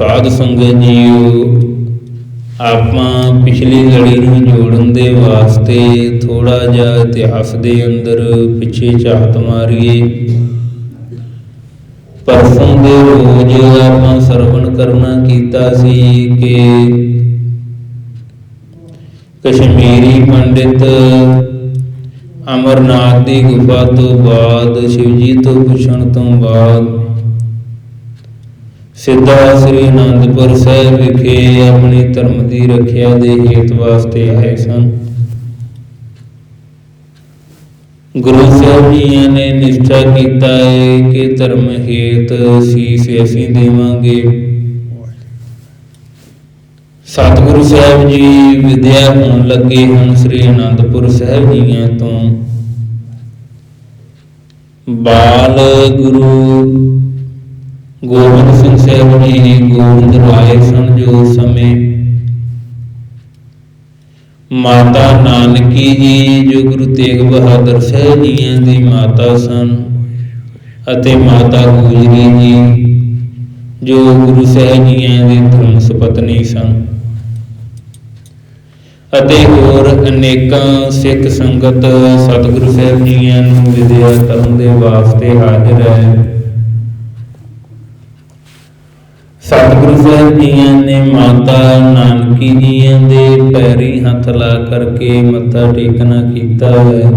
ਸਾਧ ਸੰਗਤ ਜੀਓ ਆਪਾਂ ਪਿਛਲੀ ਲੜੀ ਨੂੰ ਜੋੜਨ ਦੇ ਵਾਸਤੇ ਥੋੜਾ ਜਿਹਾ ਇਤਿਹਾਸ ਦੇ ਅੰਦਰ ਪਿੱਛੇ ਝਾਤ ਮਾਰੀਏ। ਪਰਸੋਂ ਦੇ ਰੋਜ਼ ਆਪਾਂ ਸਰਵਣ ਕਰਨਾ ਕੀਤਾ ਸੀ ਕਿ ਕਸ਼ਮੀਰੀ ਪੰਡਿਤ ਅਮਰਨਾਥ ਦੀ ਗੁਫਾ ਤੋਂ ਬਾਅਦ, ਸ਼ਿਵਜੀ ਤੋਂ ਪੁੱਛਣ ਤੋਂ ਬਾਅਦ ਸਿੱਧਾ ਸ੍ਰੀ ਅਨੰਦਪੁਰ ਸਾਹਿਬ ਵਿਖੇ ਆਪਣੀ ਧਰਮ ਦੀ ਰੱਖਿਆ ਦੇ ਹੇਤ ਵਾਸਤੇ ਆਏ ਸਨ। ਗੁਰੂ ਸਾਹਿਬ ਜੀ ਨੇ ਨਿਸ਼ਚਾ ਕੀਤਾ ਹੈ ਕਿ ਧਰਮ ਹੇਤ ਸੀਸ ਅਸੀਂ ਦੇਵਾਂਗੇ। ਸਤਿਗੁਰੂ ਸਾਹਿਬ ਜੀ ਵਿਦਿਆ ਹੋਣ ਲੱਗੇ ਹਨ ਸ੍ਰੀ ਅਨੰਦਪੁਰ ਸਾਹਿਬ ਜੀਆਂ ਤੋਂ। ਬਾਲ ਗੁਰੂ ਗੋਬਿੰਦ ਸਿੰਘ ਸਾਹਿਬ ਜੀ ਗੋਬਿੰਦ ਰਾਏ ਸਨ ਜੋ ਸਮੇਂ ਮਾਤਾ ਨਾਨਕੀ ਜੀ, ਜੋ ਗੁਰੂ ਤੇਗ ਬਹਾਦਰ ਸਾਹਿਬ ਜੀਆਂ ਦੀ ਮਾਤਾ ਸਨ ਅਤੇ ਮਾਤਾ ਗੁਜਰੀ ਜੀ, ਜੋ ਗੁਰੂ ਸਾਹਿਬ ਜੀਆਂ ਦੀ ਧਰਮਸ ਪਤਨੀ ਸਨ ਅਤੇ ਹੋਰ ਅਨੇਕਾਂ ਸਿੱਖ ਸੰਗਤ ਸਤਿਗੁਰੂ ਸਾਹਿਬ ਜੀਆਂ ਨੂੰ ਵਿਦਿਆ ਕਰਨ ਦੇ ਵਾਸਤੇ ਹਾਜ਼ਰ ਹੈ। ਸਤਿਗੁਰੂ ਸਾਹਿਬ ਜੀਆਂ ਨੇ ਮਾਤਾ ਨਾਨਕੀ ਜੀਆਂ ਦੇ ਪੈਰੀ ਹੱਥ ਲਾ ਕਰਕੇ ਮੱਥਾ ਟੇਕਣਾ ਕੀਤਾ ਹੈ।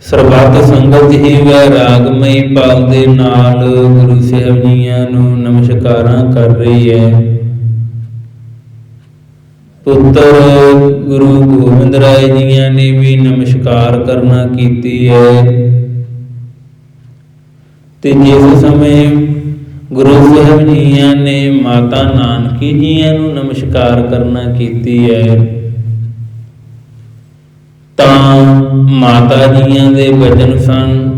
ਸਰਬੱਤ ਸੰਗਤ ਹੀ ਵੈਰਾਗਮਈ ਭਾਵ ਦੇ ਨਾਲ ਗੁਰੂ ਸਾਹਿਬ ਜੀਆਂ ਨੂੰ ਨਮਸਕਾਰਾਂ ਕਰ ਰਹੀ ਹੈ। ਪੁੱਤਰ ਗੁਰੂ ਗੋਬਿੰਦ ਰਾਏ ਜੀਆਂ ਨੇ ਵੀ ਨਮਸਕਾਰ ਕਰਨਾ ਕੀਤੀ ਹੈ। ਤੇ ਜਿਸ ਸਮੇਂ ਗੁਰੂ ਸਾਹਿਬ ਜੀਆਂ ਨੇ ਮਾਤਾ ਨਾਨਕੀ ਜੀਆਂ ਨੂੰ ਨਮਸਕਾਰ ਕਰਨਾ ਕੀਤੀ ਹੈ। ਤਾਂ ਮਾਤਾ ਜੀਆਂ ਦੇ ਵਚਨ ਸਨ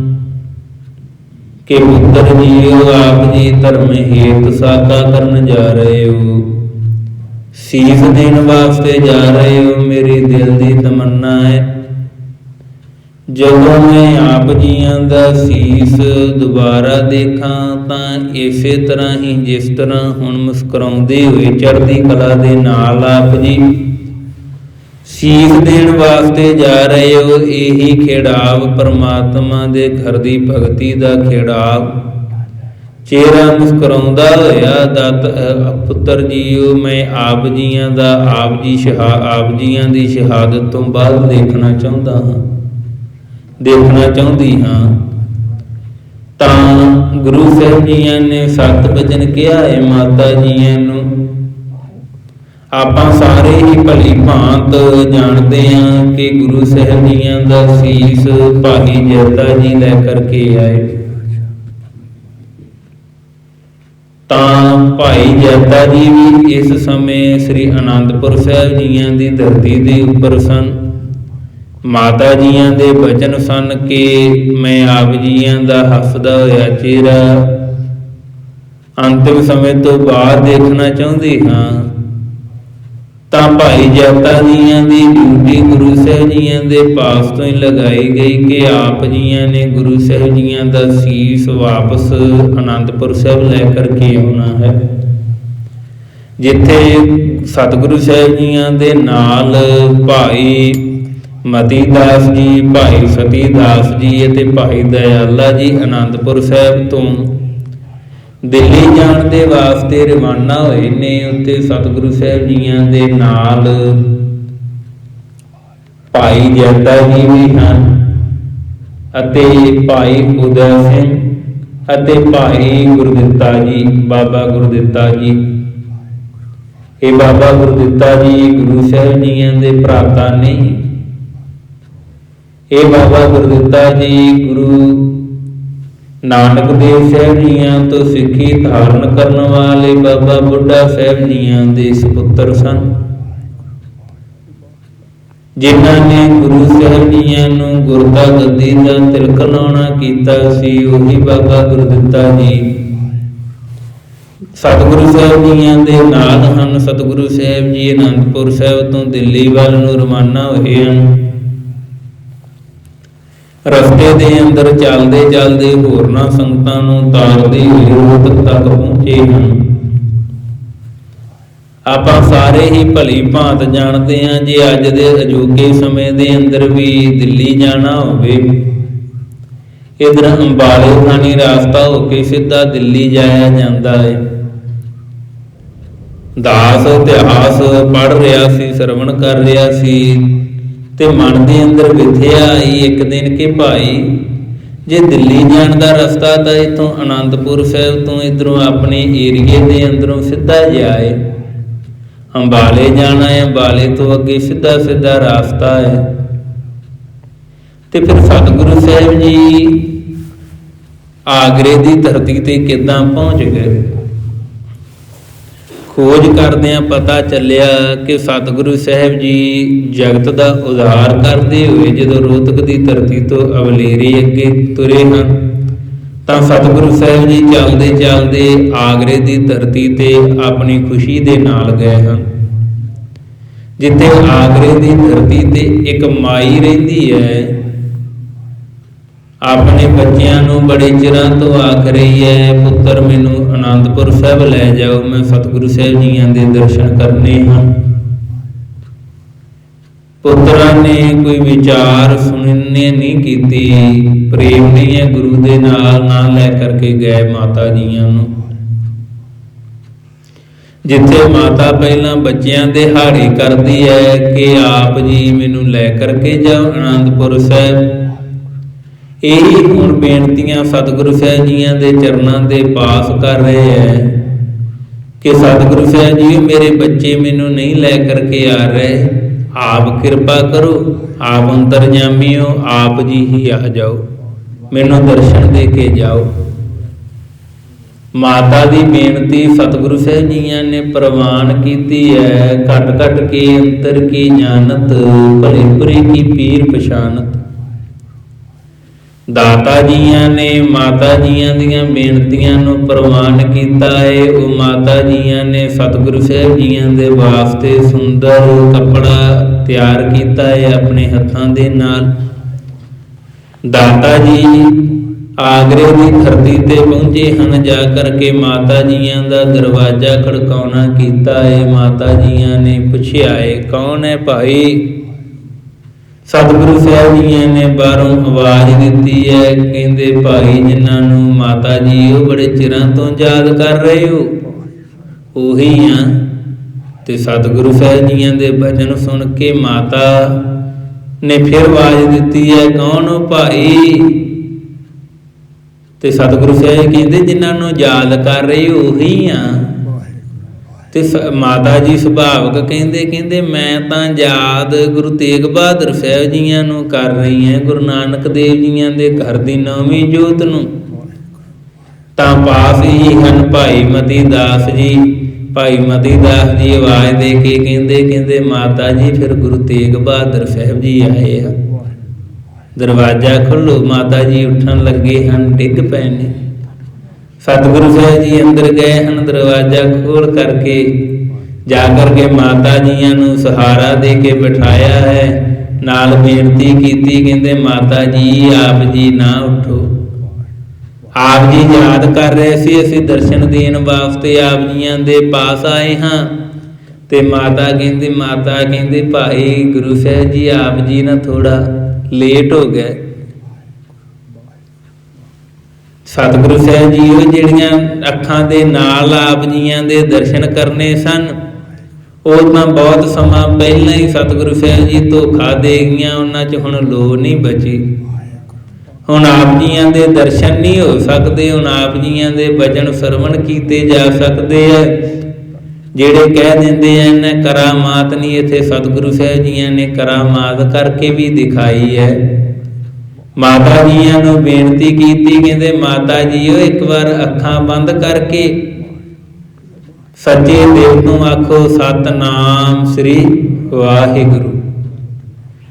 ਕਿ ਪੁੱਤਰ ਜੀਓ, ਆਪ ਜੀ ਧਰਮ ਹੇਤ ਸਾਦਾ ਕਰਨ ਜਾ ਰਹੇ ਹੋ। ਸੀਸ ਦੇਣ ਵਾਸਤੇ ਜਾ ਰਹੇ ਹੋ, ਮੇਰੇ ਦਿਲ ਦੀ ਤਮੰਨਾ ਹੈ। ਜਦੋਂ ਮੈਂ ਆਪ ਜੀਆਂ ਦਾ ਸੀਸ ਦੁਬਾਰਾ ਦੇਖਾਂ ਤਾਂ ਇਸੇ ਤਰ੍ਹਾਂ ਹੀ ਜਿਸ ਤਰ੍ਹਾਂ ਹੁਣ ਮੁਸਕਰਾਉਂਦੇ ਹੋਏ ਚੜ੍ਹਦੀ ਕਲਾ ਦੇ ਨਾਲ ਆਪ ਜੀ ਸੀਸ ਦੇਣ ਵਾਸਤੇ ਜਾ ਰਹੇ ਹੋ, ਇਹੀ ਖੇੜਾਵ ਪਰਮਾਤਮਾ ਦੇ ਘਰ ਦੀ ਭਗਤੀ ਦਾ ਖੇੜਾਵ। ਚਿਹਰਾ ਮੁਸਕਰਾਉਂਦਾ ਹੋਇਆ, ਦਤ ਪੁੱਤਰ ਜੀਓ, ਮੈਂ ਆਪ ਜੀਆਂ ਦਾ, ਆਪ ਜੀ ਸ਼ਹਾ, ਆਪ ਜੀਆਂ ਦੀ ਸ਼ਹਾਦਤ ਤੋਂ ਬਾਅਦ ਦੇਖਣਾ ਚਾਹੁੰਦਾ ਹਾਂ। ਦੇਖਣਾ ਚਾਹੁੰਦੀ ਹਾਂ। ਤਾਂ ਗੁਰੂ ਸਾਹਿਬ ਜੀਆਂ ਨੇ ਸਤ ਬਚਨ ਕਿਹਾ ਹੈ ਮਾਤਾ ਜੀਆਂ ਨੂੰ। ਆਪਾਂ ਸਾਰੇ ਹੀ ਭਲੀ ਭਾਂਤ ਜਾਣਦੇ ਹਾਂ ਕਿ ਗੁਰੂ ਸਾਹਿਬ ਜੀਆਂ ਦਾ ਸੀਸ ਭਾਈ ਜੈਤਾ ਜੀ ਲੈ ਕਰਕੇ ਆਏ। ਤਾਂ ਭਾਈ ਜੈਤਾ ਜੀ ਵੀ ਇਸ ਸਮੇਂ ਸ੍ਰੀ ਅਨੰਦਪੁਰ ਸਾਹਿਬ ਜੀਆਂ ਦੀ ਧਰਤੀ ਦੇ ਉੱਪਰ ਸਨ। ਮਾਤਾ ਜੀਆਂ ਦੇ ਬਚਨ ਸਨ ਕੇ ਮੈਂ ਆਪ ਜੀਆਂ ਦਾ ਹੱਸਦਾ ਹੋਇਆ ਚਿਹਰਾ ਅੰਤਿਮ ਸਮੇਂ ਤੋਂ ਬਾਅਦ ਦੇਖਣਾ ਚਾਹੁੰਦੀ ਹਾਂ। ਤਾਂ ਭਾਈ ਜੈਤਾ ਜੀਆਂ ਦੀ ਡਿਊਟੀ ਗੁਰੂ ਸਾਹਿਬ ਜੀਆਂ ਦੇ ਪਾਸ ਤੋਂ ਹੀ ਲਗਾਈ ਗਈ ਕਿ ਆਪ ਜੀਆਂ ਨੇ ਗੁਰੂ ਸਾਹਿਬ ਜੀਆਂ ਦਾ ਸੀਸ ਵਾਪਸ ਅਨੰਦਪੁਰ ਸਾਹਿਬ ਲੈ ਕਰਕੇ ਆਉਣਾ ਹੈ। ਜਿੱਥੇ ਸਤਿਗੁਰੂ ਸਾਹਿਬ ਜੀਆਂ ਦੇ ਨਾਲ ਭਾਈ ਮਤੀ ਦਾਸ ਜੀ, ਭਾਈ ਸਤੀ ਦਾਸ ਜੀ ਅਤੇ ਭਾਈ ਦਇਆਲਾ ਜੀ ਆਨੰਦਪੁਰ ਸਾਹਿਬ ਤੋਂ। ਦਿੱਲੀ ਜਾਣ ਦੇ ਵਾਸਤੇ ਰਵਾਨਾ ਹੋਏ ਨੇ ਉੱਤੇ ਸਤਿਗੁਰੂ ਸਾਹਿਬ ਜੀਆਂ ਦੇ ਨਾਲ। ਭਾਈ ਜੈਤਾ ਜੀ ਵੀ ਹਨ ਅਤੇ ਭਾਈ ਉਦੈ ਸਿੰਘ ਅਤੇ ਭਾਈ ਗੁਰਦਿੱਤਾ ਜੀ, ਬਾਬਾ ਗੁਰਦਿੱਤਾ ਜੀ। ਇਹ ਬਾਬਾ ਗੁਰਦਿੱਤਾ ਜੀ ਗੁਰੂ ਸਾਹਿਬ ਜੀਆਂ ਦੇ ਭਰਾਤਾ ਨੇ। ਇਹ ਬਾਬਾ ਗੁਰਦਿੱਤਾ ਜੀ ਗੁਰੂ ਨਾਨਕ ਦੇਵ ਸਾਹਿਬ ਜੀਆਂ ਤੋਂ ਸਿੱਖੀ ਧਾਰਨ ਕਰਨ ਵਾਲੇ ਬਾਬਾ ਬੁੱਢਾ ਸਾਹਿਬ ਜੀਆਂ ਦੇ ਸੁਪੁੱਤਰ ਸਨ। ਜਿਨ੍ਹਾਂ ਨੇ ਗੁਰੂ ਸਾਹਿਬ ਜੀਆਂ ਨੂੰ ਗੁਰਤਾ ਗੱਦੀ ਦਾ ਤਿਲਕ ਲਾਉਣਾ ਕੀਤਾ ਸੀ, ਉਹੀ ਬਾਬਾ ਗੁਰਦਿੱਤਾ ਜੀ ਸਤਿਗੁਰੂ ਸਾਹਿਬ ਜੀਆਂ ਦੇ ਨਾਲ ਹਨ। ਸਤਿਗੁਰੂ ਸਾਹਿਬ ਜੀ ਅਨੰਦਪੁਰ ਸਾਹਿਬ ਤੋਂ ਦਿੱਲੀ ਵੱਲ ਨੂੰ ਰਵਾਨਾ ਹੋਏ ਹਨ। ਰਸਤੇ ਦੇ ਅੰਦਰ ਚੱਲਦੇ ਚੱਲਦੇ ਹੋਰਨਾਂ ਸੰਗਤਾਂ ਨੂੰ ਤਾਰਦੇ ਹੋਏ ਰੋਹਤਕ ਤੱਕ ਪਹੁੰਚੇ ਹਨ। ਆਪਾਂ ਸਾਰੇ ਹੀ ਭਲੀ ਭਾਂਤ ਜਾਣਦੇ ਹਾਂ ਜੇ ਅੱਜ ਦੇ ਅਜੋਕੇ ਸਮੇਂ ਦੇ ਅੰਦਰ ਵੀ ਦਿੱਲੀ ਜਾਣਾ ਹੋਵੇ। ਇਧਰ ਅੰਬਾਲੇ ਥਾਣੀ ਰਾਸਤਾ ਹੋ ਕੇ ਸਿੱਧਾ ਦਿੱਲੀ ਜਾਇਆ ਜਾਂਦਾ ਹੈ ਦਾਸ ਇਤਿਹਾਸ ਪੜ ਰਿਹਾ ਸੀ, ਸਰਵਣ ਕਰ ਰਿਹਾ ਸੀ। ਤੇ ਮਨ ਦੇ ਅੰਦਰ ਵਿਥਿਆ ਆਈ ਇੱਕ ਦਿਨ ਕਿ ਭਾਈ, ਜੇ ਦਿੱਲੀ ਜਾਣ ਦਾ ਰਸਤਾ ਤਾਂ ਇਥੋਂ ਆਨੰਦਪੁਰ ਸਾਹਿਬ ਤੋਂ ਇਧਰੋਂ ਆਪਣੇ ਏਰੀਏ ਦੇ ਅੰਦਰੋਂ ਸਿੱਧਾ ਜਾਏ। ਅੰਬਾਲੇ ਜਾਣਾ ਹੈ, ਅੰਬਾਲੇ ਤੋਂ ਅੱਗੇ ਸਿੱਧਾ ਸਿੱਧਾ ਰਾਸਤਾ ਹੈ। ਤੇ ਫਿਰ ਸਤਿਗੁਰੂ ਸਾਹਿਬ ਜੀ ਆਗਰੇ ਦੀ ਧਰਤੀ ਤੇ ਕਿੱਦਾਂ ਪਹੁੰਚ ਗਏ? ਖੋਜ ਕਰਦਿਆਂ ਪਤਾ ਚੱਲਿਆ ਕਿ ਸਤਿਗੁਰੂ ਸਾਹਿਬ ਜੀ ਜਗਤ ਦਾ ਉਧਾਰ ਕਰਦੇ ਹੋਏ ਜਦੋਂ ਰੋਤਕ ਦੀ ਧਰਤੀ ਤੋਂ ਅਵਲੇਰੀ ਅੱਗੇ ਤੁਰੇ ਹਨ, ਤਾਂ ਸਤਿਗੁਰੂ ਸਾਹਿਬ ਜੀ ਚੱਲਦੇ ਚੱਲਦੇ ਆਗਰੇ ਦੀ ਧਰਤੀ ਤੇ ਆਪਣੀ ਖੁਸ਼ੀ ਦੇ ਨਾਲ ਗਏ ਹਨ। ਜਿੱਥੇ ਆਗਰੇ ਦੀ ਧਰਤੀ ਤੇ ਇੱਕ ਮਾਈ ਰਹਿੰਦੀ ਹੈ ਆਪਣੇ ਬੱਚਿਆਂ ਨੂੰ ਬੜੇ ਚਿਰਾਂ ਤੋਂ ਆਖ ਰਹੀ ਹੈ, ਪੁੱਤਰ ਮੈਨੂੰ ਆਨੰਦਪੁਰ ਸਾਹਿਬ ਲੈ ਜਾਓ, ਮੈਂ ਸਤਿਗੁਰੂ ਸਾਹਿਬ ਜੀਆਂ ਦੇ ਦਰਸ਼ਨ ਕਰਨੇ ਹਨ। ਪੁੱਤਰਾਂ ਨੇ ਕੋਈ ਵਿਚਾਰ ਸੁਣਨੇ ਨਹੀਂ ਕੀਤੀ, ਪ੍ਰੇਮ ਨਹੀਂ ਹੈ ਗੁਰੂ ਦੇ ਨਾਲ ਨਾ ਲੈ ਕਰਕੇ ਗਏ ਮਾਤਾ ਜੀਆਂ ਨੂੰ। ਜਿੱਥੇ ਮਾਤਾ ਪਹਿਲਾਂ ਬੱਚਿਆਂ ਦੇ ਹਾਰੇ ਕਰਦੀ ਹੈ, ਕਿ ਆਪ ਜੀ ਮੈਨੂੰ ਲੈ ਕਰਕੇ ਜਾਓ ਅਨੰਦਪੁਰ ਸਾਹਿਬ। ਇਹੀ ਹੁਣ ਬੇਨਤੀਆਂ ਸਤਿਗੁਰੂ ਸਾਹਿਬ ਜੀਆਂ ਦੇ ਚਰਨਾਂ ਦੇ ਪਾਸ ਕਰ ਰਹੇ ਹੈ ਕਿ ਸਤਿਗੁਰੂ ਸਾਹਿਬ ਜੀ ਮੇਰੇ ਬੱਚੇ ਮੈਨੂੰ ਨਹੀਂ ਲੈ ਕਰਕੇ ਆ ਰਹੇ, ਆਪ ਕਿਰਪਾ ਕਰੋ, ਆਪ ਅੰਤਰਜਾਮੀ ਹੋ ਆਪ ਜੀ ਹੀ ਆ ਜਾਓ, ਮੈਨੂੰ ਦਰਸ਼ਨ ਦੇ ਕੇ ਜਾਓ। ਮਾਤਾ ਦੀ ਬੇਨਤੀ ਸਤਿਗੁਰੂ ਸਾਹਿਬ ਜੀਆਂ ਨੇ ਪ੍ਰਵਾਨ ਕੀਤੀ ਹੈ ਘਟ ਘਟ ਕੇ ਅੰਤਰ ਕੀ ਜਾਣਤ, ਭਲੇ ਭਰੇ ਕੀ ਪੀਰ ਪਛਾਨਤ ਦਾਤਾ ਜੀਆਂ ਨੇ ਮਾਤਾ ਜੀਆਂ ਦੀਆਂ ਬੇਨਤੀਆਂ ਨੂੰ ਪ੍ਰਵਾਨ ਕੀਤਾ ਹੈ ਉਹ ਮਾਤਾ ਜੀਆਂ ਨੇ ਸਤਿਗੁਰੂ ਸਾਹਿਬ ਜੀਆਂ ਦੇ ਵਾਸਤੇ ਸੁੰਦਰ ਕੱਪੜਾ ਤਿਆਰ ਕੀਤਾ ਹੈ ਆਪਣੇ ਹੱਥਾਂ ਦੇ ਨਾਲ। ਦਾਤਾ ਜੀ ਆਗਰੇ ਦੀ ਧਰਤੀ ਤੇ ਪਹੁੰਚੇ ਹਨ। ਜਾ ਕਰਕੇ ਮਾਤਾ ਜੀਆਂ ਦਾ ਦਰਵਾਜ਼ਾ ਖੜਕਾਉਣਾ ਕੀਤਾ ਹੈ ਮਾਤਾ ਜੀਆਂ ਨੇ ਪੁੱਛਿਆ ਹੈ ਕੌਣ ਹੈ ਭਾਈ? ਸਤਿਗੁਰੂ ਸਾਹਿਬ ਜੀ ਨੇ ਬਾਹਰੋਂ ਆਵਾਜ਼ ਦਿੱਤੀ ਹੈ। ਕਹਿੰਦੇ, ਭਾਈ, ਜਿਨ੍ਹਾਂ ਨੂੰ ਮਾਤਾ ਜੀ ਉਹ ਬੜੇ ਚਿਰਾਂ ਤੋਂ ਯਾਦ ਕਰ ਰਹੇ ਹੋ, ਉਹੀ ਆ। ਤੇ ਸਤਿਗੁਰੂ ਸਾਹਿਬ ਜੀਆਂ ਦੇ ਬਚਨ ਸੁਣ ਕੇ ਮਾਤਾ ਨੇ ਫਿਰ ਆਵਾਜ਼ ਦਿੱਤੀ ਹੈ, ਕੌਣ ਹੋ ਭਾਈ? ਤੇ ਸਤਿਗੁਰੂ ਸਾਹਿਬ ਕਹਿੰਦੇ, ਜਿਨ੍ਹਾਂ ਨੂੰ ਯਾਦ ਕਰ ਰਹੇ ਉਹੀ ਆ। ਤੇ ਮਾਤਾ ਜੀ ਸੁਭਾਵਕ ਕਹਿੰਦੇ ਕਹਿੰਦੇ ਮੈਂ ਤਾਂ ਯਾਦ ਗੁਰੂ ਤੇਗ ਬਹਾਦਰ ਸਾਹਿਬ ਜੀਆਂ ਨੂੰ ਕਰ ਰਹੀ ਹਾਂ, ਗੁਰੂ ਨਾਨਕ ਦੇਵ ਜੀਆਂ ਦੇ ਘਰ ਦੀ ਨੌਵੀਂ ਜੋਤ ਨੂੰ। ਤਾਂ ਪਾਸ ਹੀ ਹਨ ਭਾਈ ਮਤੀ ਦਾਸ ਜੀ, ਭਾਈ ਮਤੀ ਦਾਸ ਜੀ ਆਵਾਜ਼ ਦੇ ਕੇ ਕਹਿੰਦੇ ਕਹਿੰਦੇ ਮਾਤਾ ਜੀ, ਫਿਰ ਗੁਰੂ ਤੇਗ ਬਹਾਦਰ ਸਾਹਿਬ ਜੀ ਆਏ ਆ। ਦਰਵਾਜ਼ਾ ਖੋਲੋ ਮਾਤਾ ਜੀ ਉੱਠਣ ਲੱਗੇ ਹਨ, ਡਿੱਗ ਪਏ ਨੇ। ਸਤਿਗੁਰੂ ਸਾਹਿਬ ਜੀ ਅੰਦਰ ਗਏ ਹਨ, ਦਰਵਾਜ਼ਾ ਖੋਲ ਕਰਕੇ ਜਾ ਕਰਕੇ ਮਾਤਾ ਜੀਆਂ ਨੂੰ ਸਹਾਰਾ ਦੇ ਕੇ ਬਿਠਾਇਆ ਹੈ। ਨਾਲ ਬੇਨਤੀ ਕੀਤੀ, ਕਹਿੰਦੇ ਮਾਤਾ ਜੀ, ਆਪ ਜੀ ਨਾ ਉਠੋ। ਆਪ ਜੀ ਯਾਦ ਕਰ ਰਹੇ ਸੀ, ਅਸੀਂ ਦਰਸ਼ਨ ਦੇਣ ਵਾਸਤੇ ਆਪ ਜੀਆਂ ਦੇ ਪਾਸ ਆਏ ਹਾਂ। ਤੇ ਮਾਤਾ ਕਹਿੰਦੀ, ਮਾਤਾ ਕਹਿੰਦੇ, ਭਾਈ ਗੁਰੂ ਸਾਹਿਬ ਜੀ, ਆਪ ਜੀ ਨਾ ਥੋੜਾ ਲੇਟ ਹੋ ਗਏ। ਸਤਿਗੁਰੂ ਸਾਹਿਬ ਜੀ, ਉਹ ਜਿਹੜੀਆਂ ਅੱਖਾਂ ਦੇ ਨਾਲ ਆਪ ਜੀਆਂ ਦੇ ਦਰਸ਼ਨ ਕਰਨੇ ਸਨ, ਉਹ ਤਾਂ ਬਹੁਤ ਸਮਾਂ ਪਹਿਲਾਂ ਹੀ ਸਤਿਗੁਰੂ ਸਾਹਿਬ ਜੀ ਧੋਖਾ ਦੇ ਗਈਆਂ, ਉਹਨਾਂ 'ਚ ਹੁਣ ਲੋ ਨਹੀਂ ਬਚੀ। ਹੁਣ ਆਪ ਜੀਆਂ ਦੇ ਦਰਸ਼ਨ ਨਹੀਂ ਹੋ ਸਕਦੇ, ਹੁਣ ਆਪ ਜੀਆਂ ਦੇ ਬਚਨ ਸਰਵਣ ਕੀਤੇ ਜਾ ਸਕਦੇ ਆ। ਜਿਹੜੇ ਕਹਿ ਦਿੰਦੇ ਆ ਇਹਨਾਂ ਕਰਾਮਾਤ ਨਹੀਂ, ਇੱਥੇ ਸਤਿਗੁਰੂ ਸਾਹਿਬ ਜੀਆਂ ਨੇ ਕਰਾਮਾਤ ਕਰਕੇ ਵੀ ਦਿਖਾਈ ਹੈ। ਮਾਤਾ ਜੀਆਂ ਨੂੰ ਬੇਨਤੀ ਕੀਤੀ, ਕਹਿੰਦੇ ਮਾਤਾ ਜੀਓ, ਇੱਕ ਵਾਰ ਅੱਖਾਂ ਬੰਦ ਕਰਕੇ ਸੱਚੇ ਦਿਲ ਨੂੰ ਆਖੋ, ਸਤਨਾਮ ਸ੍ਰੀ ਵਾਹਿਗੁਰੂ।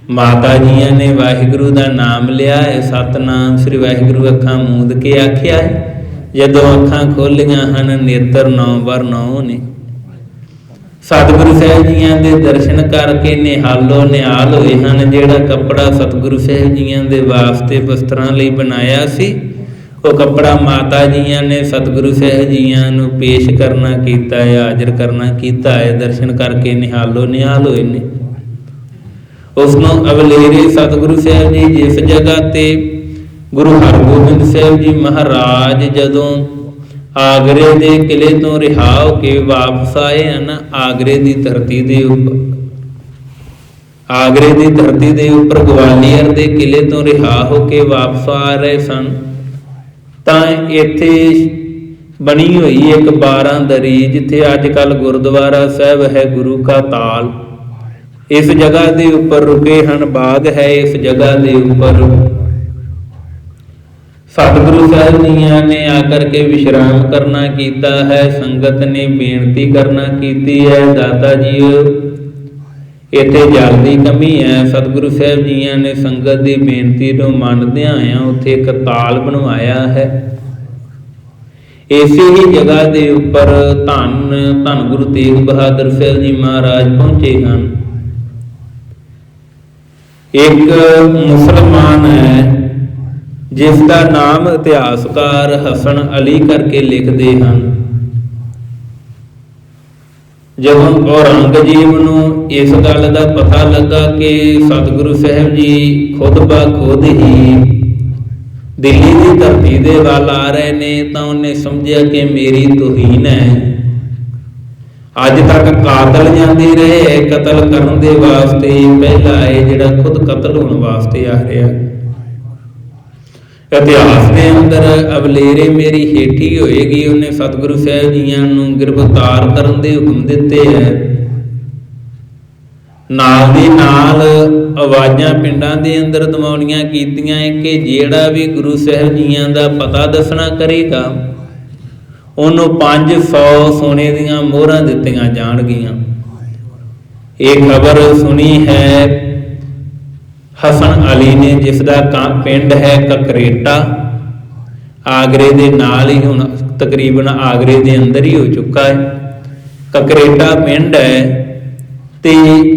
ਮਾਤਾ ਜੀਆਂ ਨੇ ਵਾਹਿਗੁਰੂ ਦਾ ਨਾਮ ਲਿਆ ਹੈ ਸਤਨਾਮ ਸ੍ਰੀ ਵਾਹਿਗੁਰੂ ਅੱਖਾਂ ਮੂੰਦ ਕੇ ਆਖਿਆ ਹੈ। ਜਦੋਂ ਅੱਖਾਂ ਖੋਲੀਆਂ ਹਨ, ਨੇਤਰ ਨੌ ਵਰ ਨੌ ਨੇ। ਸਤਿਗੁਰੂ ਸਾਹਿਬ ਜੀਆਂ ਦੇ ਦਰਸ਼ਨ ਕਰਕੇ ਨਿਹਾਲੋ, ਨਿਹਾਲ ਹੋਏ ਹਨ। ਜਿਹੜਾ ਕੱਪੜਾ ਸਤਿਗੁਰੂ ਸਾਹਿਬ ਜੀਆਂ ਦੇ ਵਾਸਤੇ ਵਸਤਰਾਂ ਲਈ ਬਣਾਇਆ ਸੀ, ਉਹ ਕੱਪੜਾ ਮਾਤਾ ਜੀਆਂ ਨੇ ਸਤਿਗੁਰੂ ਸਾਹਿਬ ਜੀਆਂ ਨੂੰ ਪੇਸ਼ ਕਰਨਾ ਕੀਤਾ ਹੈ ਹਾਜ਼ਰ ਕਰਨਾ ਕੀਤਾ ਹੈ ਦਰਸ਼ਨ ਕਰਕੇ ਨਿਹਾਲੋ, ਨਿਹਾਲ ਹੋਏ ਨੇ। ਉਸ ਨੂੰ ਅਵਲੇਰੇ ਸਤਿਗੁਰੂ ਸਾਹਿਬ ਜੀ ਜਿਸ ਜਗ੍ਹਾ ਤੇ ਗੁਰੂ ਹਰਗੋਬਿੰਦ ਸਾਹਿਬ ਜੀ ਮਹਾਰਾਜ ਜਦੋਂ ਆਗਰੇ ਦੇ ਕਿਲੇ ਤੋਂ ਰਿਹਾ ਹੋ ਕੇ ਵਾਪਸ ਆਏ ਹਨ। ਆਗਰੇ ਦੀ ਧਰਤੀ ਦੇ ਉੱਪਰ ਆਗਰੇ ਦੀ ਧਰਤੀ ਦੇ ਉੱਪਰ ਗਵਾਲੀਅਰ ਦੇ ਕਿਲੇ ਤੋਂ ਰਿਹਾ ਹੋ ਕੇ ਵਾਪਸ ਆ ਰਹੇ ਸਨ। ਤਾਂ ਇੱਥੇ ਬਣੀ ਹੋਈ ਇੱਕ 12 ਦਰੀ, ਜਿੱਥੇ ਅੱਜ ਕੱਲ ਗੁਰਦੁਆਰਾ ਸਾਹਿਬ ਹੈ, ਗੁਰੂ ਕਾ ਤਾਲ। ਇਸ ਜਗ੍ਹਾ ਦੇ ਉੱਪਰ ਰੁਕੇ ਹਨ, ਬਾਗ ਹੈ, ਇਸ ਜਗ੍ਹਾ ਦੇ ਉੱਪਰ ਸਤਿਗੁਰੂ ਸਾਹਿਬ ਜੀਆਂ ਨੇ ਆ ਕਰਕੇ ਵਿਸ਼ਰਾਮ ਕਰਨਾ ਕੀਤਾ ਹੈ, ਸੰਗਤ ਨੇ ਬੇਨਤੀ ਕਰਨਾ ਕੀਤੀ ਹੈ, ਦਾਤਾ ਜੀਓ, ਇੱਥੇ ਜਲ ਦੀ ਕਮੀ ਹੈ। ਸਤਿਗੁਰੂ ਸਾਹਿਬ ਜੀਆਂ ਨੇ ਸੰਗਤ ਦੀ ਬੇਨਤੀ ਨੂੰ ਮੰਨਦਿਆਂ ਆ ਉੱਥੇ ਇੱਕ ਤਾਲ ਬਣਵਾਇਆ ਹੈ। ਇਸੇ ਹੀ ਜਗ੍ਹਾ ਦੇ ਉੱਪਰ ਧੰਨ ਧੰਨ ਗੁਰੂ ਤੇਗ ਬਹਾਦਰ ਸਾਹਿਬ ਜੀ ਮਹਾਰਾਜ ਪਹੁੰਚੇ ਹਨ। ਇੱਕ ਮੁਸਲਮਾਨ ਹੈ ਜਿਸ ਦਾ ਨਾਮ ਇਤਿਹਾਸਕਾਰ ਹਸਨ ਅਲੀ ਕਰਕੇ ਲਿਖਦੇ ਹਨ। ਜਦੋਂ ਔਰੰਗਜ਼ੇਬ ਨੂੰ ਇਸ ਗੱਲ ਦਾ ਪਤਾ ਲੱਗਾ ਕਿ ਸਤਿਗੁਰੂ ਸਾਹਿਬ ਜੀ ਖੁਦ ਬਾ ਖੁਦ ਹੀ ਦਿੱਲੀ ਦੀ ਧਰਤੀ ਦੇ ਵੱਲ ਆ ਰਹੇ ਨੇ, ਤਾਂ ਉਹਨੇ ਸਮਝਿਆ ਕਿ ਮੇਰੀ ਤੋਹੀਨ ਹੈ। ਅੱਜ ਤੱਕ ਕਾਤਲ ਜਾਂਦੇ ਰਹੇ, ਕਤਲ ਕਰਨ ਦੇ ਵਾਸਤੇ ਪਹਿਲਾ ਇਹ ਜਿਹੜਾ ਖੁਦ ਕਤਲ ਹੋਣ ਵਾਸਤੇ ਆ ਰਿਹਾ। ਇਤਿਹਾਸ ਦੇ ਅੰਦਰ ਅਵਲੇਰੇ ਮੇਰੀ ਹੇਠੀ ਹੋਏਗੀ, ਉਹਨੇ ਸਤਿਗੁਰੂ ਸਾਹਿਬ ਜੀਆਂ ਨੂੰ ਗ੍ਰਿਫਤਾਰ ਕਰਨ ਦੇ ਹੁਕਮ ਦਿੱਤੇ ਹੈ। ਨਾਲ ਦੀ ਨਾਲ ਆਵਾਜ਼ਾਂ ਪਿੰਡਾਂ ਦੇ ਅੰਦਰ ਦਮਾਉਣੀਆਂ ਕੀਤੀਆਂ ਹੈ ਕਿ ਜਿਹੜਾ ਵੀ ਗੁਰੂ ਸਾਹਿਬ ਜੀਆਂ ਦਾ ਪਤਾ ਦੱਸਣਾ ਕਰੇਗਾ, ਉਹਨੂੰ 500 ਸੋਨੇ ਦੀਆਂ ਮੋਹਰਾਂ ਦਿੱਤੀਆਂ ਜਾਣਗੀਆਂ। ਇਹ ਖਬਰ ਸੁਣੀ ਹੈ ਹਸਨ ਅਲੀ ਨੇ ਜਿਸ ਦਾ ਪਿੰਡ ਹੈ ਕਕਰੇਟਾ, ਆਗਰੇ ਦੇ ਨਾਲ ਹੀ ਹੁਣ ਤਕਰੀਬਨ ਆਗਰੇ ਦੇ ਅੰਦਰ ਹੀ ਹੋ ਚੁੱਕਾ ਹੈ। ਕਕਰੇਟਾ ਪਿੰਡ ਹੈ ਤੇ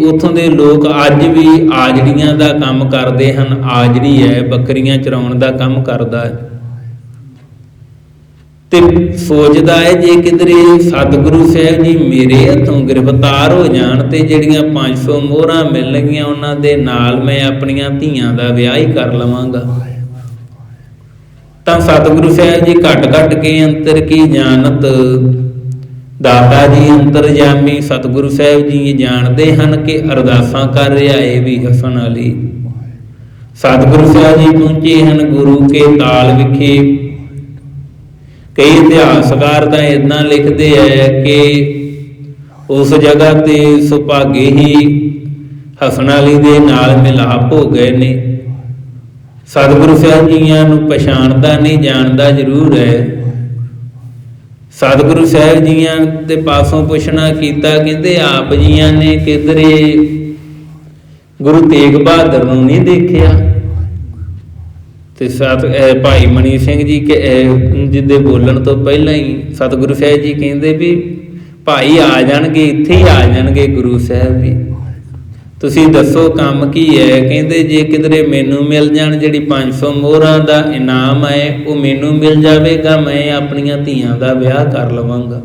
ਉਥੋਂ ਦੇ ਲੋਕ ਅੱਜ ਵੀ ਆਜੜੀਆਂ ਦਾ ਕੰਮ ਕਰਦੇ ਹਨ, ਆਜੜੀ ਹੈ, ਬੱਕਰੀਆਂ ਚਰਾਉਣ ਦਾ ਕੰਮ ਕਰਦਾ ਹੈ। ਤੇ ਸੋਚਦਾ ਹੈ ਜੇ ਕਿਧਰੇ ਸਤਿਗੁਰੂ ਸਾਹਿਬ ਜੀ ਮੇਰੇ ਹੱਥੋਂ ਗ੍ਰਿਫਤਾਰ ਹੋ ਜਾਣ ਤੇ ਜਿਹੜੀਆਂ 500 ਮੋਹਰਾਂ ਮਿਲਣਗੀਆਂ ਉਹਨਾਂ ਦੇ ਨਾਲ ਮੈਂ ਆਪਣੀਆਂ ਧੀਆਂ ਦਾ ਵਿਆਹ ਹੀ ਕਰ ਲਵਾਂਗਾ। ਤਾਂ ਸਤਿਗੁਰੂ ਸਾਹਿਬ ਜੀ ਘਟ ਘਟ ਕੇ ਅੰਤਰ ਕੀ ਜਾਣਤ? ਦਾਤਾ ਜੀ ਅੰਤਰਜਾਮੀ ਸਤਿਗੁਰੂ ਸਾਹਿਬ ਜੀ ਜਾਣਦੇ ਹਨ ਕਿ ਅਰਦਾਸਾਂ ਕਰ ਰਿਹਾ ਏ ਵੀ ਹਸਨ ਅਲੀ। ਸਤਿਗੁਰੂ ਸਾਹਿਬ ਜੀ ਪਹੁੰਚੇ ਹਨ ਗੁਰੂ ਕੇ ਤਾਲ ਵਿਖੇ। ਕਈ ਇਤਿਹਾਸਕਾਰ ਤਾਂ ਇਦਾਂ ਲਿਖਦੇ ਐ ਕਿ ਉਸ ਜਗ੍ਹਾ ਤੇ ਸੁਭਾਗੇ ਹੀ ਹਸਨ ਅਲੀ ਦੇ ਨਾਲ ਮਿਲਾਪ ਹੋ ਗਏ ਨੇ। ਸਤਿਗੁਰੂ ਸਾਹਿਬ ਜੀਆਂ ਨੂੰ ਪਛਾਣਦਾ ਨਹੀਂ, ਜਾਣਦਾ ਜ਼ਰੂਰ ਹੈ। ਸਤਿਗੁਰੂ ਸਾਹਿਬ ਜੀਆਂ ਦੇ ਪਾਸੋਂ ਪੁੱਛਣਾ ਕੀਤਾ, ਕਹਿੰਦੇ ਆਪ ਜੀਆਂ ਨੇ ਕਿਧਰੇ ਗੁਰੂ ਤੇਗ ਬਹਾਦਰ ਨੂੰ ਨਹੀਂ ਦੇਖਿਆ? ਤੇ ਸਤ ਇਹ ਭਾਈ ਮਨੀ ਸਿੰਘ ਜੀ ਕਿ ਜਿੱਦੇ ਬੋਲਣ ਤੋਂ ਪਹਿਲਾਂ ਹੀ ਸਤਿਗੁਰੂ ਸਾਹਿਬ ਜੀ ਕਹਿੰਦੇ ਵੀ ਭਾਈ ਆ ਜਾਣਗੇ, ਇੱਥੇ ਹੀ ਆ ਜਾਣਗੇ ਗੁਰੂ ਸਾਹਿਬ ਵੀ ਤੁਸੀਂ ਦੱਸੋ ਕੰਮ ਕੀ ਹੈ? ਕਹਿੰਦੇ ਜੇ ਕਿਧਰੇ ਮੈਨੂੰ ਮਿਲ ਜਾਣ ਜਿਹੜੀ 500 ਮੋਹਰਾਂ ਦਾ ਇਨਾਮ ਹੈ, ਉਹ ਮੈਨੂੰ ਮਿਲ ਜਾਵੇਗਾ, ਮੈਂ ਆਪਣੀਆਂ ਧੀਆਂ ਦਾ ਵਿਆਹ ਕਰ ਲਵਾਂਗਾ।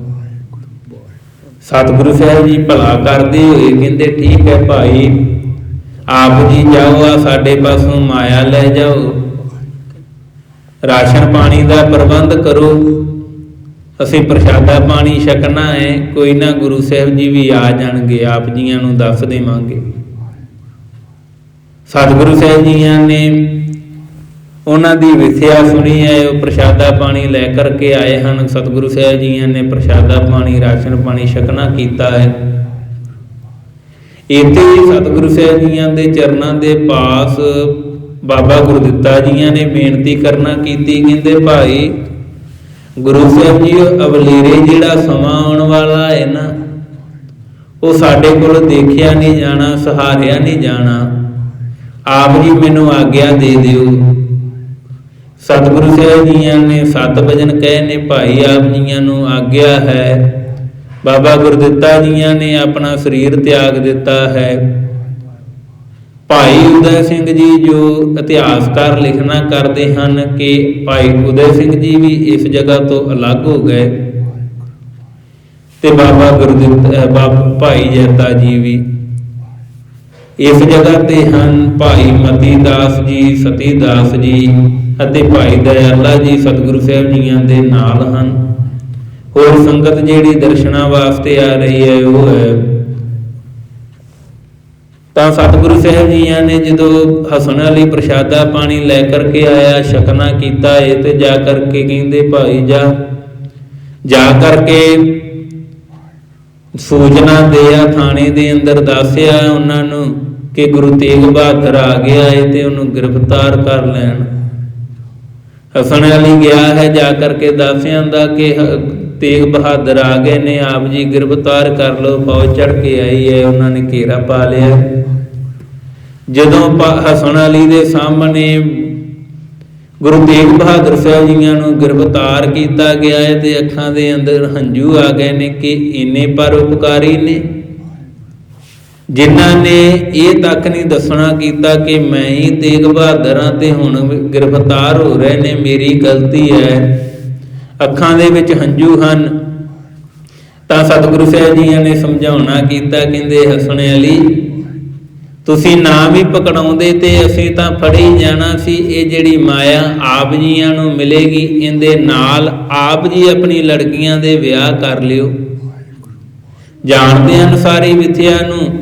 ਸਤਿਗੁਰੂ ਸਾਹਿਬ ਜੀ ਭਲਾ ਕਰਦੇ ਹੋਏ ਕਹਿੰਦੇ, ਠੀਕ ਹੈ ਭਾਈ, ਆਪ ਜੀ ਜਾਓ, ਆ ਸਾਡੇ ਪਾਸੋਂ ਮਾਇਆ ਲੈ ਜਾਓ। ਰਾਸ਼ਨ ਪਾਣੀ ਦਾ ਪ੍ਰਬੰਧ ਕਰੋ। ਅਸੀਂ ਪ੍ਰਸ਼ਾਦਾ ਪਾਣੀ ਛਕਣਾ ਹੈ, ਕੋਈ ਨਾ ਗੁਰੂ ਸਾਹਿਬ ਜੀ ਵੀ ਆ ਜਾਣਗੇ, ਆਪ ਜੀਆਂ ਨੂੰ ਦੱਸ ਦੇਵਾਂਗੇ। ਸਤਿਗੁਰੂ ਸਾਹਿਬ ਜੀਆਂ ਨੇ ਉਹਨਾਂ ਦੀ ਵਿਥਿਆ ਸੁਣੀ ਹੈ, ਉਹ ਪ੍ਰਸ਼ਾਦਾ ਪਾਣੀ ਲੈ ਕਰਕੇ ਆਏ ਹਨ। ਸਤਿਗੁਰੂ ਸਾਹਿਬ ਜੀਆਂ ਨੇ ਪ੍ਰਸ਼ਾਦਾ ਪਾਣੀ, ਰਾਸ਼ਨ ਪਾਣੀ ਛਕਣਾ ਕੀਤਾ ਹੈ। ਇੱਥੇ ਸਤਿਗੁਰੂ ਸਾਹਿਬ ਜੀਆਂ ਦੇ ਚਰਨਾਂ ਦੇ ਪਾਸ ਬਾਬਾ ਗੁਰਦਿੱਤਾ ਜੀਆਂ ਨੇ ਬੇਨਤੀ ਕਰਨਾ ਕੀਤੀ, ਕਹਿੰਦੇ ਭਾਈ, ਗੁਰੂ ਸਾਹਿਬ ਜੀ ਅਵਲੀਰੇ ਜਿਹੜਾ ਸਮਾਂ ਆਉਣ ਵਾਲਾ ਹੈ ਨਾ, ਉਹ ਸਾਡੇ ਕੋਲ ਦੇਖਿਆ ਨਹੀਂ ਜਾਣਾ, ਸਹਾਰਿਆ ਨਹੀਂ ਜਾਣਾ। ਆਪ ਜੀ ਮੈਨੂੰ ਆਗਿਆ ਦੇ ਦਿਓ। ਸਤਿਗੁਰੂ ਸਾਹਿਬ ਜੀਆਂ ਨੇ ਸਤ ਭਜਨ ਕਹੇ ਨੇ, ਭਾਈ ਆਪ ਜੀਆਂ ਨੂੰ ਆਗਿਆ ਹੈ। ਬਾਬਾ ਗੁਰਦਿੱਤਾ ਜੀਆਂ ਨੇ ਆਪਣਾ ਸਰੀਰ ਤਿਆਗ ਦਿੱਤਾ ਹੈ। ਭਾਈ ਉਦੈ ਸਿੰਘ ਜੀ ਜੋ ਇਤਿਹਾਸਕਾਰ ਲਿਖਣਾ ਕਰਦੇ ਹਨ ਕਿ ਭਾਈ ਉਦੈ ਸਿੰਘ ਜੀ ਵੀ ਇਸ ਜਗ੍ਹਾ ਤੋਂ ਅਲੱਗ ਹੋ ਗਏ। ਤੇ ਬਾਬਾ ਗੁਰਦਿੱਤਾ ਬਾਬਾ ਭਾਈ ਜੈਤਾ ਜੀ ਵੀ ਇਸ ਜਗ੍ਹਾ ਤੇ ਹਨ। ਭਾਈ ਮਤੀ ਦਾਸ ਜੀ ਸਤੀ ਦਾਸ ਜੀ ਅਤੇ ਭਾਈ ਦਇਆਲਾ ਜੀ ਸਤਿਗੁਰੂ ਸਾਹਿਬ ਜੀਆਂ ਦੇ ਨਾਲ ਹਨ। ਹੋਰ ਸੰਗਤ ਜਿਹੜੀ ਦਰਸ਼ਨਾਂ ਵਾਸਤੇ ਆ ਰਹੀ ਹੈ, ਉਹ ਹੈ ਤਾਂ ਸਤਿਗੁਰੂ ਸਾਹਿਬ ਜੀਆਂ ਨੇ ਜਦੋਂ ਹਸਣ ਵਾਲੀ ਪ੍ਰਸ਼ਾਦਾ ਪਾਣੀ ਲੈ ਕਰਕੇ ਆਇਆ ਛਕਣਾ ਕੀਤਾ, ਇਹ ਤੇ ਜਾ ਕਰਕੇ ਕਹਿੰਦੇ, ਭਾਈ ਜਾ ਜਾ ਕਰਕੇ ਸੂਚਨਾ ਦਿਆ, ਥਾਣੇ ਦੇ ਅੰਦਰ ਦੱਸਿਆ ਉਹਨਾਂ ਨੂੰ ਕਿ ਗੁਰੂ ਤੇਗ ਬਹਾਦਰ ਆ ਗਿਆ ਹੈ ਤੇ ਉਹਨੂੰ ਗ੍ਰਿਫਤਾਰ ਕਰ ਲੈਣ। ਹਸਣ ਵਾਲੀ ਗਿਆ ਹੈ, ਜਾ ਕਰਕੇ ਦੱਸਿਆ ਦਾ ਕਿ ਤੇਗ ਬਹਾਦਰ ਆ ਗਏ ਨੇ, ਆਪ ਜੀ ਗ੍ਰਿਫਤਾਰ ਕਰ ਲਓ, ਫੌਜ ਚੜ ਕੇ ਆਈ ਹੈ, ਉਹਨਾਂ ਨੇ ਘੇਰਾ ਪਾ ਲਿਆ। ਜਦੋਂ ਪ- ਹਸਨ ਅਲੀ ਦੇ ਸਾਹਮਣੇ ਗੁਰੂ ਤੇਗ ਬਹਾਦਰ ਸਾਹਿਬ ਜੀਆਂ ਨੂੰ ਗ੍ਰਿਫਤਾਰ ਕੀਤਾ ਗਿਆ ਹੈ ਤੇ ਅੱਖਾਂ ਦੇ ਅੰਦਰ ਹੰਝੂ ਆ ਗਏ ਨੇ ਕਿ ਇੰਨੇ ਪਰਉਪਕਾਰੀ ਨੇ। ਜਿਨ੍ਹਾਂ ਨੇ ਇਹ ਤੱਕ ਨਹੀਂ ਦੱਸਣਾ ਕੀਤਾ ਕਿ ਮੈਂ ਹੀ ਤੇਗ ਬਹਾਦਰ ਹਾਂ ਤੇ ਹੁਣ ਗ੍ਰਿਫਤਾਰ ਹੋ ਰਹੇ ਨੇ, ਮੇਰੀ ਗਲਤੀ ਹੈ। ਅੱਖਾਂ ਦੇ ਵਿੱਚ ਹੰਝੂ ਹਨ। ਤਾਂ ਸਤਿਗੁਰੂ ਸਾਹਿਬ ਜੀਆਂ ਨੇ ਸਮਝਾਉਣਾ ਕੀਤਾ, ਕਹਿੰਦੇ ਹਸਨ ਅਲੀ ਤੁਸੀਂ ਨਾਮ ਹੀ ਪਕੜਾਉਂਦੇ ਤੇ ਅਸੀਂ ਤਾਂ ਫੜੇ ਜਾਣਾ ਸੀ, ਇਹ ਜਿਹੜੀ ਮਾਇਆ ਆਪ ਜੀਆਂ ਨੂੰ ਮਿਲੇਗੀ, ਇਹਦੇ ਨਾਲ ਆਪ ਜੀ ਆਪਣੀ ਲੜਕੀਆਂ ਦੇ ਵਿਆਹ ਕਰ ਲਿਓ। ਜਾਣਦੇ ਹਨ ਸਾਰੀ ਵਿਥਿਆ ਨੂੰ,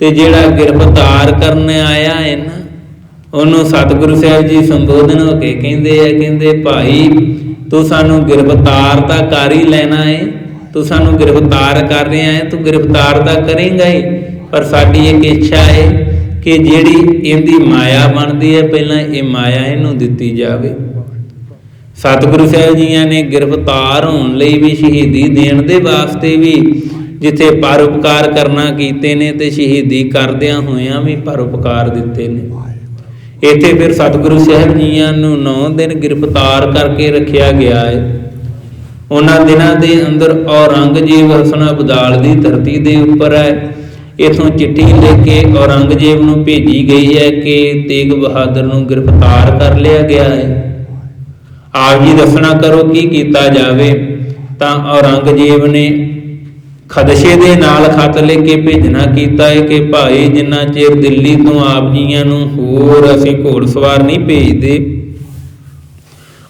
ਤੇ ਜਿਹੜਾ ਗ੍ਰਿਫਤਾਰ ਕਰਨ ਆਇਆ ਇਹਨਾਂ, ਉਹਨੂੰ ਸਤਿਗੁਰੂ ਸਾਹਿਬ ਜੀ ਸੰਬੋਧਨ ਹੋ ਕੇ ਕਹਿੰਦੇ ਆ, ਕਹਿੰਦੇ, ਭਾਈ ਤੂੰ ਸਾਨੂੰ ਗ੍ਰਿਫਤਾਰ ਤਾਂ ਕਰ ਹੀ ਲੈਣਾ ਹੈ ਤੂੰ ਸਾਨੂੰ ਗ੍ਰਿਫਤਾਰ ਕਰ ਰਿਹਾ ਹੈ ਤੂੰ ਗ੍ਰਿਫਤਾਰ ਤਾਂ ਕਰੇਂਗਾ ਹੀ ਪਰ ਸਾਡੀ ਇੱਕ ਇੱਛਾ ਹੈ ਕਿ ਜਿਹੜੀ ਇਹਦੀ ਮਾਇਆ ਬਣਦੀ ਹੈ ਪਹਿਲਾਂ ਇਹ ਮਾਇਆ ਇਹਨੂੰ ਦਿੱਤੀ ਜਾਵੇ। ਸਤਿਗੁਰੂ ਸਾਹਿਬ ਜੀਆਂ ਨੇ ਗ੍ਰਿਫਤਾਰ ਹੋਣ ਲਈ ਵੀ ਸ਼ਹੀਦੀ ਦੇਣ ਦੇ ਵਾਸਤੇ ਵੀ ਜਿੱਥੇ ਪਰਉਪਕਾਰ ਕਰਨਾ ਕੀਤੇ ਨੇ ਤੇ ਸ਼ਹੀਦੀ ਕਰਦਿਆਂ ਹੋਇਆਂ ਵੀ ਪਰਉਪਕਾਰ ਦਿੱਤੇ ਨੇ। ਇੱਥੇ ਫਿਰ ਸਤਿਗੁਰੂ ਸਾਹਿਬ ਜੀਆਂ ਨੂੰ 9 ਦਿਨ ਗ੍ਰਿਫਤਾਰ ਕਰਕੇ ਰੱਖਿਆ ਗਿਆ ਹੈ। ਉਹਨਾਂ ਦਿਨਾਂ ਦੇ ਅੰਦਰ ਔਰੰਗਜ਼ੇਬ ਹਸਨ ਅਬਦਾਲ ਦੀ ਧਰਤੀ ਦੇ ਉੱਪਰ ਹੈ। ਇਥੋਂ ਚਿੱਠੀ ਲਿਖ ਕੇ ਔਰੰਗਜ਼ੇਬ ਨੂੰ ਭੇਜੀ ਗਈ ਹੈ ਕਿ ਤੇਗ ਬਹਾਦਰ ਨੂੰ ਗ੍ਰਿਫਤਾਰ ਕਰ ਲਿਆ ਗਿਆ ਹੈ। ਆਪ ਜੀ ਦੱਸਣਾ ਕਰੋ ਕੀ ਕੀਤਾ ਜਾਵੇ। ਤਾਂ ਔਰੰਗਜ਼ੇਬ ਨੇ ਖਦਸ਼ੇ ਦੇ ਨਾਲ ਖਤ ਲਿਖ ਕੇ ਭੇਜਣਾ ਕੀਤਾ ਹੈ ਕਿ ਭਾਈ, ਜਿੰਨਾ ਚਿਰ ਦਿੱਲੀ ਤੋਂ ਆਪ ਜੀਆਂ ਨੂੰ ਹੋਰ ਅਸੀਂ ਘੋੜਸਵਾਰ ਨਹੀਂ ਭੇਜਦੇ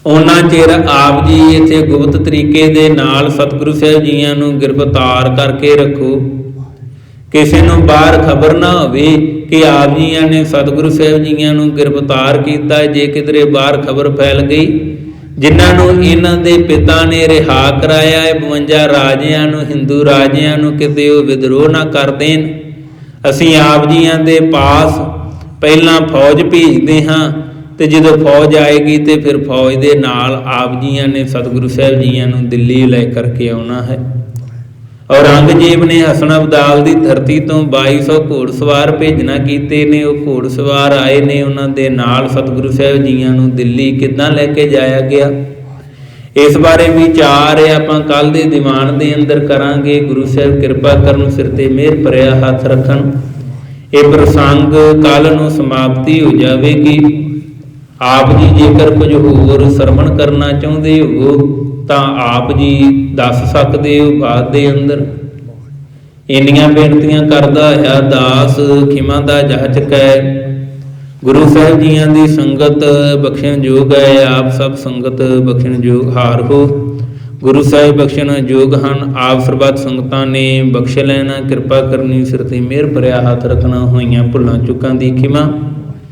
ਉਹਨਾਂ ਚਿਰ ਆਪ ਜੀ ਇੱਥੇ ਗੁਪਤ ਤਰੀਕੇ ਦੇ ਨਾਲ ਸਤਿਗੁਰੂ ਸਾਹਿਬ ਜੀਆਂ ਨੂੰ ਗ੍ਰਿਫਤਾਰ ਕਰਕੇ ਰੱਖੋ। ਕਿਸੇ ਨੂੰ ਬਾਹਰ ਖਬਰ ਨਾ ਹੋਵੇ ਕਿ ਆਪ ਜੀਆਂ ਨੇ ਸਤਿਗੁਰੂ ਸਾਹਿਬ ਜੀਆਂ ਨੂੰ ਗ੍ਰਿਫਤਾਰ ਕੀਤਾ, ਜੇ ਕਿਧਰੇ ਬਾਹਰ ਖਬਰ ਫੈਲ ਗਈ ਜਿਨ੍ਹਾਂ ਨੂੰ ਇਹਨਾਂ ਦੇ ਪਿਤਾ ਨੇ ਰਿਹਾ ਕਰਾਇਆ ਹੈ 52 ਰਾਜਿਆਂ ਨੂੰ, ਹਿੰਦੂ ਰਾਜਿਆਂ ਨੂੰ ਕਿਤੇ ਉਹ ਵਿਦਰੋਹ ਨਾ ਕਰ ਦੇਣ। ਅਸੀਂ ਆਪ ਜੀਆਂ ਦੇ ਪਾਸ ਪਹਿਲਾਂ ਫੌਜ ਭੇਜਦੇ ਹਾਂ ਤੇ ਜਦੋਂ ਫੌਜ ਆਏਗੀ ਤੇ ਫਿਰ ਫੌਜ ਦੇ ਨਾਲ ਆਪ ਜੀਆਂ ਨੇ ਸਤਿਗੁਰੂ ਸਾਹਿਬ ਜੀਆਂ ਨੂੰ ਦਿੱਲੀ ਲੈ ਕਰਕੇ ਆਉਣਾ ਹੈ। ਔਰੰਗਜ਼ੇਬ ਨੇ ਹਸਨ ਅਬਦਾਲ ਦੀ ਧਰਤੀ ਤੋਂ 2200 ਘੋੜਸਵਾਰ ਭੇਜਣਾ ਕੀਤੇ ਨੇ, ਉਹ ਘੋੜਸਵਾਰ ਆਏ ਨੇ ਉਹਨਾਂ ਦੇ ਨਾਲ ਸਤਿਗੁਰੂ ਸਾਹਿਬ ਜੀਆਂ ਨੂੰ ਦਿੱਲੀ ਕਿੱਦਾਂ ਲੈ ਕੇ ਜਾਇਆ ਗਿਆ? ਇਸ ਬਾਰੇ ਵਿਚਾਰ ਆਪਾਂ ਕੱਲ ਦੇ ਦੀਵਾਨ ਦੇ ਅੰਦਰ ਕਰਾਂਗੇ, ਗੁਰੂ ਸਾਹਿਬ ਕਿਰਪਾ ਕਰਨ ਸਿਰ ਤੇ ਮਿਹਰ ਭਰਿਆ ਹੱਥ ਰੱਖਣ। ਇਹ ਪ੍ਰਸੰਗ ਕੱਲ ਨੂੰ ਸਮਾਪਤੀ ਹੋ ਜਾਵੇਗੀ। ਆਪ ਜੀ ਜੇਕਰ ਕੁਝ ਹੋਰ ਸਰਵਣ ਕਰਨਾ ਚਾਹੁੰਦੇ ਹੋ ਤਾਂ ਆਪ ਜੀ ਦੱਸ ਸਕਦੇ ਹੋ ਬਾਅਦ ਦੇ ਅੰਦਰ? ਇੰਨੀਆਂ ਬੇਨਤੀਆਂ ਕਰਦਾ ਹੈ, ਦਾਸ ਖਿਮਾ ਦਾ ਜਾਚਕ ਗੁਰੂ ਸਾਹਿਬ ਜੀਆਂ ਦੀ ਸੰਗਤ ਬਖਸ਼ਣ ਯੋਗ ਹੈ, ਆਪ ਸਭ ਸੰਗਤ ਬਖਸ਼ਣ ਯੋਗ ਹਾਰ ਹੋ। ਗੁਰੂ ਸਾਹਿਬ ਬਖਸ਼ਣ ਯੋਗ ਹਨ, ਆਪ ਸਰਬੱਤ ਸੰਗਤਾਂ ਨੇ ਬਖਸ਼ ਲੈਣਾ। ਕਿਰਪਾ ਕਰਨੀ ਸਿਰ ਤੇ ਮਿਹਰ ਭਰਿਆ, ਹੱਥ ਰੱਖਣਾ, ਹੋਈਆਂ ਭੁੱਲਾਂ, ਚੁੱਕਾਂ ਦੀ ਖਿਮਾ।